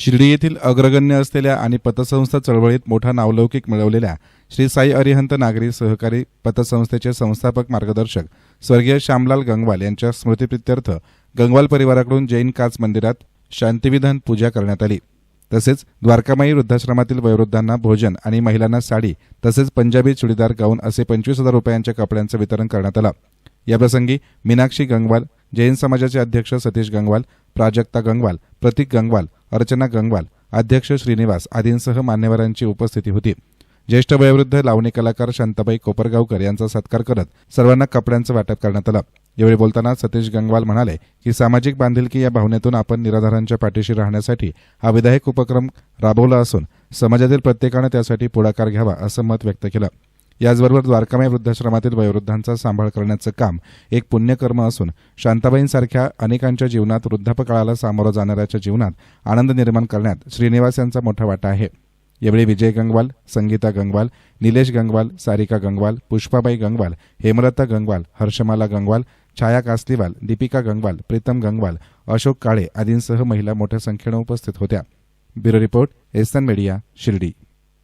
शिर्डी येथील अग्रगण्य असलेल्या आणि पतसंस्था चळवळीत मोठा नावलौकिक मिळवलेल्या श्री साई अरिहंत नागरी सहकारी पतसंस्थेचे संस्थापक मार्गदर्शक स्वर्गीय श्यामलाल गंगवाल यांच्या स्मृतीप्रित्यर्थ गंगवाल परिवाराकडून जैन काच मंदिरात शांतिविधान पूजा करण्यात आली. तसेच द्वारकामाई वृद्धाश्रमातील वयोवृद्धांना भोजन आणि महिलांना साडी तसेच पंजाबी चुडीदार गाऊन असे पंचवीस हजार रुपयांच्या कपड्यांचं वितरण करण्यात आलं. याप्रसंगी मीनाक्षी गंगवाल जैन समाजाचे अध्यक्ष सतीश गंगवाल प्राजक्ता गंगवाल प्रतीक गंगवाल अर्चना गंगवाल अध्यक्ष श्रीनिवास आदींसह मान्यवरांची उपस्थिती होती. ज्येष्ठ वयोवृद्ध लावणी कलाकार शांताबाई कोपरगावकर यांचा सत्कार करत सर्वांना कपड्यांचं वाटप करण्यात आलं. यावेळी बोलताना सतीश गंगवाल म्हणाले की सामाजिक बांधिलकी या भावनेतून आपण निराधारांच्या पाठीशी राहण्यासाठी हा विधायक उपक्रम राबवला असून समाजातील प्रत्येकानं त्यासाठी पुढाकार घ्यावा असं मत व्यक्त केलं. याचबरोबर द्वारकामाई वृद्धाश्रमातील वयोवृद्धांचा सांभाळ करण्याचं काम एक पुण्यकर्म असून शांताबाईंसारख्या अनेकांच्या जीवनात वृद्धापकाळाला सामोरं जाणाऱ्याच्या जीवनात आनंद निर्माण करण्यात श्रीनिवास यांचा मोठा वाटा आहे. यावेळी विजय गंगवाल संगीता गंगवाल निलेश गंगवाल सारिका गंगवाल पुष्पाबाई गंगवाल हेमलता गंगवाल हर्षमाला गंगवाल छाया कासलीवाल दीपिका गंगवाल प्रीतम गंगवाल अशोक काळे आदींसह महिला मोठ्या संख्येनं उपस्थित होत्या. ब्युरो रिपोर्ट एसन मीडिया शिर्डी.